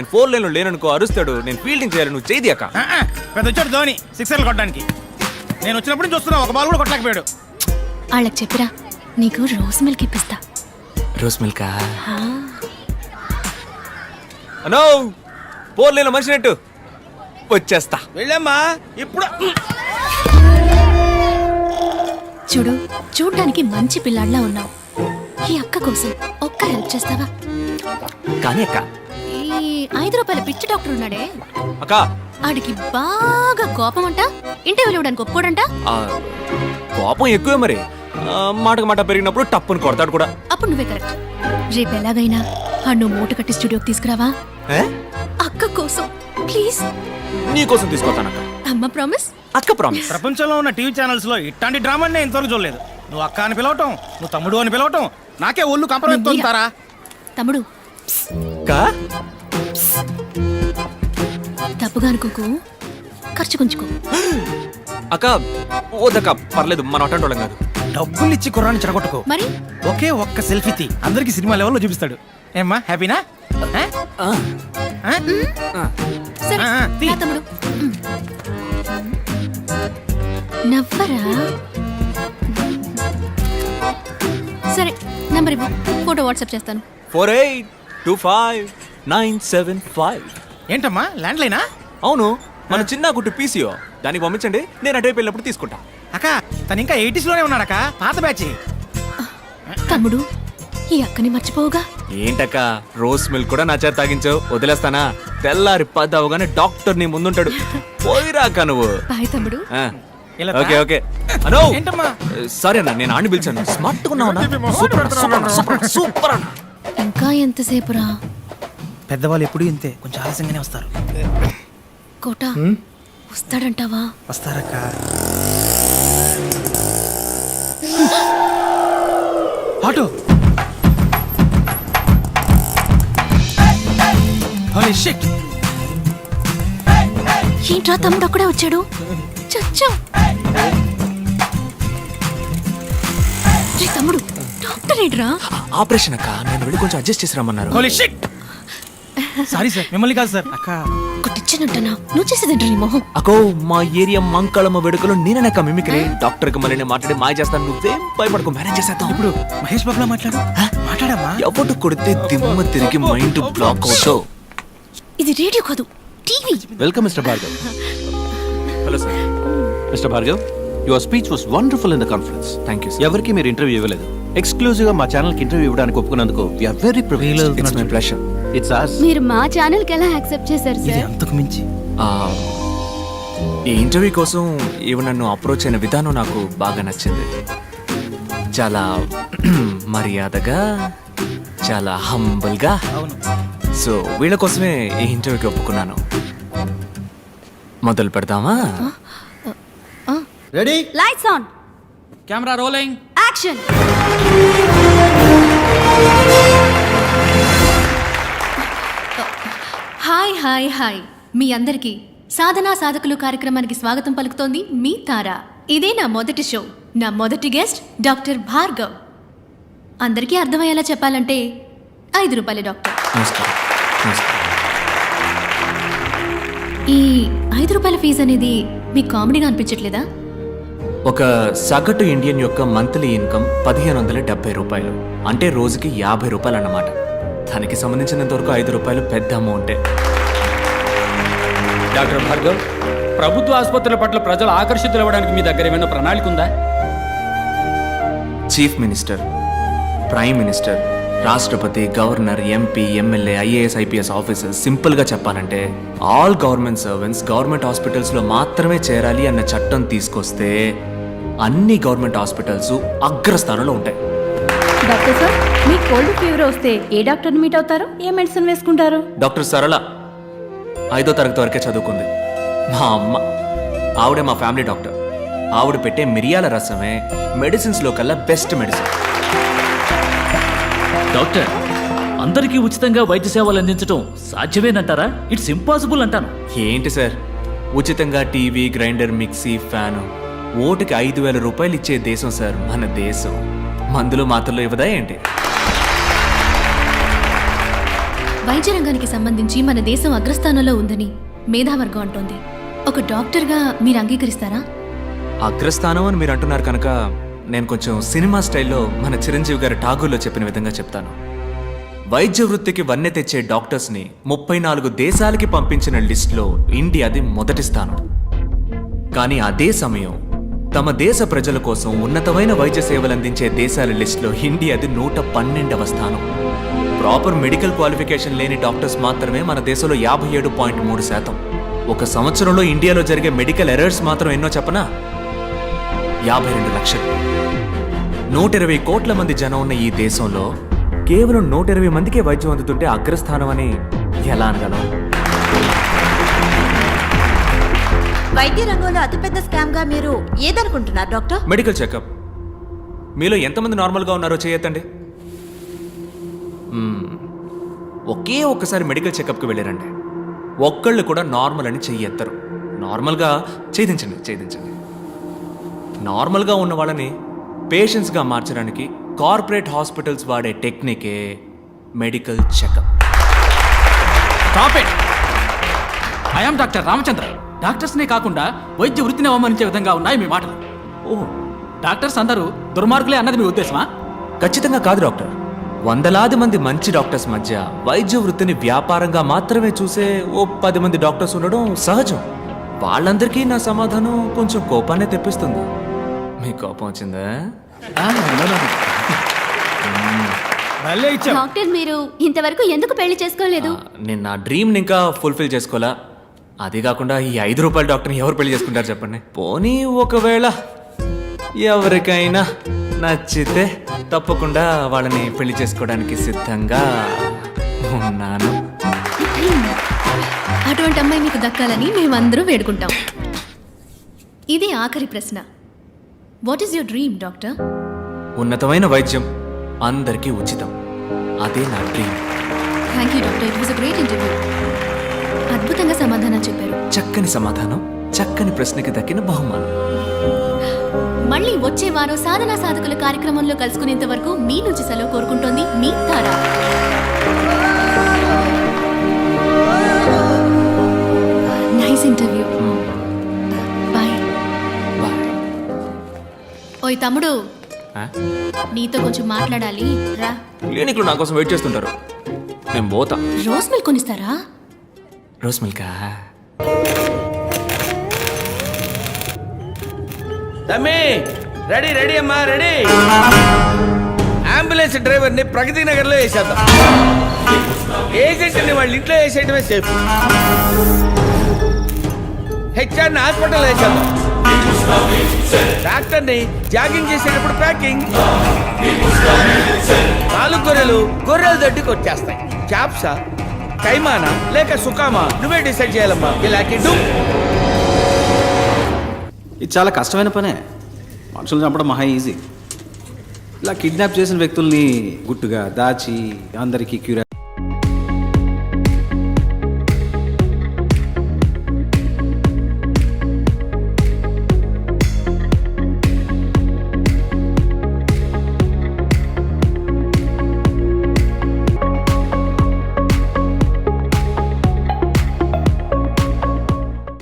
నేను ఫోర్ లైన్లో లేననుకో అరుస్తాడు నేను ఫీల్డింగ్ చేయాలి నువ్వు చేయి అక్క పెద్ద వచ్చాడు ధోని సిక్సర్లు కొట్టడానికి. నేను వచ్చినప్పుడు నుంచి చూస్తున్నా ఒక బాల్ కూడా కొట్టలేకపోయాడు. వాళ్ళకి చెప్పిరా నీకు రోజ్ మిల్క్ ఇప్పిస్తా. Rose milk? అనో ఫోర్ లైన్లో మనిషి నెట్టు. వచ్చేస్తా. వెళ్ళమ్మా ఇప్పుడు. చూడు చూడ్డానికి మంచి పిల్లాడిలా ఉన్నావు. ఈ అక్క కోసం ఒక్క హెల్ప్ చేస్తావా? కానీ అక్క ఐదు రూపాయల పిచ్చి డాక్టర్ ఉన్నాడే. అక్క. ఆడికి బాగా కోపం అంట ఇంటర్వ్యూలు ఇవ్వడానికి ఒప్పుకోడంట. ఆ, కోపం ఎక్కువే మరి. ఆ, మాటకు మాట పెరిగినప్పుడు టప్పుని కొడతాడు కూడా. అప్పుడు నువ్వే కరెక్ట్. రేపు ఎలాగైనా ఆ నువ్వు మూట కట్టి స్టూడియోకి తీసుకురావా? ఏ? అక్క కోసం ప్లీజ్. నీకోసం తీసుకొస్తానక్క. అమ్మ ప్రామిస్. అక్క ప్రామిస్. ప్రపంచంలో ఉన్న టీవీ ఛానల్స్లో ఇట్లాంటి డ్రామా నేను ఇంతవరకు చూడలేదు. నువ్వు అక్క అని పిలవటం నువ్వు తమ్ముడు అని పిలవటం నాకే ఒళ్ళు కంపరం తమ్ముడు. అక్క తప్పుగా అనుకోకు ఖర్చు కొంచుకో అక్క వద్దక్క పర్లేదు మన అటెండ్ వాళ్ళం కాదు. డబ్బులు ఇచ్చి కుర్రాన్ని చెడగొట్టుకో మరి? ఒకే ఒక్క సెల్ఫీ తీ. అందరికి సినిమా లెవెల్లో చూపిస్తాడు. ఏమ్మా హ్యాపీనా. సరే. రా తమ్ముడు. నవ్వరా? సరే నంబర్ ఇవ్వు. ఫోటో వాట్సాప్ చేస్తాను. Four eight two five nine seven five. ఏంటమ్మా ల్యాండ్ లైనా అవును మన చిన్న గుట్టు పీసీఓ. దానికి పంపించండి నేను అటువైపు వెళ్ళినప్పుడు తీసుకుంటా. అక్క తను ఇంకా ఎయిటీస్లోనే ఉన్నాడక్క పాత బ్యాచ్. తమ్ముడు ఈ అక్కని మర్చిపోవుగా? ఏంటక్క రోస్ మిల్క్ కూడా నా చేత తాగించావు? వదిలేస్తానా? తెల్లారి పది అవగానే డాక్టర్ నీ ముందుంటాడు. పోయిరాక నువ్వు. బాయ్ తమ్ముడు. ఆ, ఇలా ఓకే ఓకే. అనో! ఏంటమ్మా? సరే అన్న నేను ఆడిని పిలిచాను. స్మార్ట్ ఉన్నావు సూపర్ అన్న, సూపర్ అన్న, సూపర్ అన్న, సూపర్ అన్న. ఇంకా ఎంతసేపురా? పెద్దవాళ్ళు ఎప్పుడు ఇంతే. కొంచెం ఆలస్యంగానే వస్తారు. కోట వస్తాడంటావా? వస్తారక్క. ఆటో! ఏంట్రా తమ్ముడు అక్కడే వచ్చాడు? చచ్చా. తమ్ముడు డాక్టర్ ఏంట్రా? ఆపరేషన్ అక్క నేను వెళ్ళి కొంచెం అడ్జస్ట్ చేసి రమ్మన్నారు! సారీ సార్ మిమ్మల్ని కాదు సార్. అక్క నువ్వు మొహం? అకో మా ఏరియా మంకళమ్మ వేడుకలో నేననక్క మిమిక్రీ. డాక్టర్కి మళ్ళీ నేను మాట్లాడి మాయ చేస్తాను. నువ్వేం భయపడకు మేనేజ్ చేసేద్దాం. ఇప్పుడు మహేష్ బాబులా మాట్లాడు? మాట్లాడమ్మా. ఎవడు కొడితే దిమ్మ తిరిగి మైండ్ బ్లాక్ అవుతావు ఇది రేడియో కాదు TV. Welcome mister Bhargav. Hello sir. Mister Bhargav your speech was wonderful in the conference. Thank you ఎవరికి మీరు ఇంటర్వ్యూ ఇవ్వలేదు? ఎక్స్క్లూజివ్గా మా ఛానల్కి ఇంటర్వ్యూ ఇవ్వడానికి ఒప్పుకున్నందుకు we are very it's my it's as మీరు మా ఛానల్కి ఎలా యాక్సెప్ట్ చేశారు ఇది సార్ అంతకు మించి. ఈ ఇంటర్వ్యూ కోసం ఈవిడ నన్ను అప్రోచ్ అయిన విధానం నాకు బాగా నచ్చింది. చాలా మర్యాదగా చాలా హంబుల్గా సో వీళ్ళ కోసమే ఈ ఇంటర్వ్యూకి ఒప్పుకున్నాను. మొదలు పెడదామా? Ready lights on camera rolling action hi hi hi. మీ అందరికీ సాధనా సాధకులు కార్యక్రమానికి స్వాగతం పలుకుతోంది మీ తార. ఇదే నా మొదటి షో. నా మొదటి గెస్ట్ డాక్టర్ భార్గవ్. అందరికీ అర్థమయ్యేలా చెప్పాలంటే ఐదు రూపాయల డాక్టర్. ఈ ఐదు రూపాయల ఫీజు అనేది మీకు కామెడీగా అనిపించట్లేదా? ఒక సగటు ఇండియన్ యొక్క మంత్లీ ఇన్కమ్ పదిహేను వందల డెబ్బై రూపాయలు. అంటే రోజుకి యాభై రూపాయలు అన్నమాట దానికి సంబంధించినంత వరకు ఐదు రూపాయలు పెద్ద అమౌంటే. డాక్టర్ భార్గవ్ ప్రభుత్వ ఆసుపత్రుల పట్ల ప్రజలు ఆకర్షితులు అవ్వడానికి మీ దగ్గర ఏమైనా ప్రణాళిక ఉందా? చీఫ్ మినిస్టర్ ప్రైమ్ మినిస్టర్ రాష్ట్రపతి governor MP MLA IAS IPS officer సింపుల్గా చెప్పాలంటే ఆల్ గవర్నమెంట్ సర్వెంట్స్ గవర్నమెంట్ హాస్పిటల్స్లో మాత్రమే చేరాలి అన్న చట్టం తీసుకొస్తే అన్ని గవర్నమెంట్ హాస్పిటల్స్ అగ్రస్థానంలో ఉంటాయి. డాక్టర్ సార్ మీ కోల్డ్ ఫీవర్ వస్తే ఏ డాక్టర్ని మీట్ అవుతారు? ఏ మెడిసిన్ వేసుకుంటారు? డాక్టర్ సరళ ఐదో తరగతి వరకే చదువుకుంది. మా అమ్మ ఆవిడే మా ఫ్యామిలీ డాక్టర్. ఆవిడ పెట్టే మిరియాల రసమే మెడిసిన్స్లో కల్లా బెస్ట్ మెడిసిన్. డాక్టర్ అందరికీ ఉచితంగా వైద్య సేవలు అందించడం సాధ్యమేనంటారా? ఇట్స్ ఇంపాసిబుల్ అంటాను. ఏంటి సార్? ఉచితంగా టీవీ గ్రైండర్ మిక్సీ ఫ్యాను. ఓటుకి ఐదు వేల రూపాయలు ఇచ్చే దేశం సార్ మన దేశం. మందులు మాత్రలు ఇవ్వదా ఏంటి? వైద్య రంగానికి సంబంధించి మన దేశం అగ్రస్థానంలో ఉందని మేధావర్గం అంటోంది. ఒక డాక్టర్గా మీరు అంగీకరిస్తారా? అగ్రస్థానం అని మీరు అంటున్నారు కనుక నేను కొంచెం సినిమా స్టైల్లో మన చిరంజీవి గారి ఠాగూర్లో చెప్పిన విధంగా చెప్తాను. వైద్య వృత్తికి వన్నె తెచ్చే డాక్టర్స్ని ముప్పై నాలుగు దేశాలకి పంపించిన లిస్టులో ఇండియాది మొదటి స్థానం. కానీ అదే సమయం తమ దేశ ప్రజల కోసం ఉన్నతమైన వైద్య సేవలు అందించే దేశాల లిస్టులో ఇండియాది నూట పన్నెండవ స్థానం. ప్రాపర్ మెడికల్ క్వాలిఫికేషన్ లేని డాక్టర్స్ మాత్రమే మన దేశంలో యాభై ఏడు పాయింట్ మూడు శాతం. ఒక సంవత్సరంలో ఇండియాలో జరిగే మెడికల్ ఎర్రర్స్ మాత్రం ఎన్నో చెప్పనా? యాభై రెండు లక్షలు. నూట ఇరవై కోట్ల మంది జనం ఉన్న ఈ దేశంలో కేవలం నూట ఇరవై మందికే వైద్యం అందుతుంటే అగ్రస్థానం అని ఎలా అనగలం? వైద్య రంగంలో అతిపెద్ద స్కామ్గా మీరు ఏదనుకుంటున్నారు డాక్టర్? మెడికల్ చెకప్ మీలో ఎంతమంది నార్మల్గా ఉన్నారో చేయొద్దండి. ఒకే ఒక్కసారి మెడికల్ చెకప్కి వెళ్ళారండి. ఒక్కళ్ళు కూడా నార్మల్ అని చెయ్యెత్తరు నార్మల్గా ఛేదించండి ఛేదించండి. నార్మల్గా ఉన్న వాళ్ళని పేషెంట్స్గా మార్చడానికి కార్పొరేట్ హాస్పిటల్స్ వాడే టెక్నికే medical checkup stop it I'm doctor Ramachandra డాక్టర్స్నే కాకుండా వైద్య వృత్తిని అవమానించే విధంగా ఉన్నాయి మీ మాటలు. ఓ. డాక్టర్స్ అందరూ దుర్మార్గులే అన్నది మీ ఉద్దేశమా? ఖచ్చితంగా కాదు డాక్టర్. వందలాది మంది మంచి డాక్టర్స్ మధ్య వైద్య వృత్తిని వ్యాపారంగా మాత్రమే చూసే ఓ పది మంది డాక్టర్స్ ఉండడం సహజం. వాళ్ళందరికీ నా సమాధానం కొంచెం కోపాన్ని తెప్పిస్తుంది. మీ కోపం వచ్చిందా? డాక్టర్ మీరు ఇంతవరకు ఎందుకు పెళ్ళి చేసుకోలేదు? నేను నా డ్రీమ్ని ఇంకా ఫుల్ఫిల్ చేసుకోవాలా? అది కాకుండా ఈ ఐదు రూపాయల డాక్టర్ని ఎవరు పెళ్ళి చేసుకుంటారు చెప్పండి? పోనీ ఒకవేళ ఎవరికైనా నచ్చితే తప్పకుండా వాళ్ళని పెళ్ళి చేసుకోవడానికి సిద్ధంగా ఉన్నాను. అటువంటి అమ్మాయి మీకు దక్కాలని మేమందరూ వేడుకుంటాం. ఇది ఆఖరి ప్రశ్న. What is your dream doctor ఉన్నతమైన వైద్యం అందరికీ ఉచితం. అదే నా dream thank you doctor it was great interview అద్భుతంగా సమాధానం చెప్పారు. చక్కని సమాధానం చక్కని ప్రశ్నకి దక్కిన బహుమానం. మళ్ళీ వచ్చే వారం సాధనా సాధకుల కార్యక్రమంలో కలుసుకునేంత వరకు మీ నుంచి సెలవు కోరుకుంటోంది మీ తారా. నైస్ ఇంటర్వ్యూ బాయ్ ఓయ్ తమ్ముడు? నీతో కొంచెం మాట్లాడాలి. రా. క్లినిక్లో నా కోసం వెయిట్ చేస్తుంటారు. నేను పోతా. రోజ్ మిల్క్ కొనిస్తారా? రోస్ మిల్కా తమ్మి రెడీ రెడీ అమ్మా రెడీ. అంబులెన్స్ డ్రైవర్ని ప్రగతి నగర్లో వేసేద్దాం. ఏజెంట్ని వాళ్ళ ఇంట్లో వేసేయటమే సేఫ్ హెచ్ఆర్ని హాస్పిటల్ వేసేద్దాం. డాక్టర్ని జాగింగ్ చేసేటప్పుడు ప్యాకింగ్. నాలుగు గొర్రెలు గొర్రెల దడ్డికి వచ్చేస్తాయి చాప్సా కైమానా లేక సుకామా? నువ్వే డిసైడ్ చేయాలమ్మా. ఇలాంటి ఇది చాలా కష్టమైన పనే. మనుషులు చంపడం మహా ఈజీ. ఇలా కిడ్నాప్ చేసిన వ్యక్తుల్ని గుట్టుగా దాచి అందరికీ క్యూరియా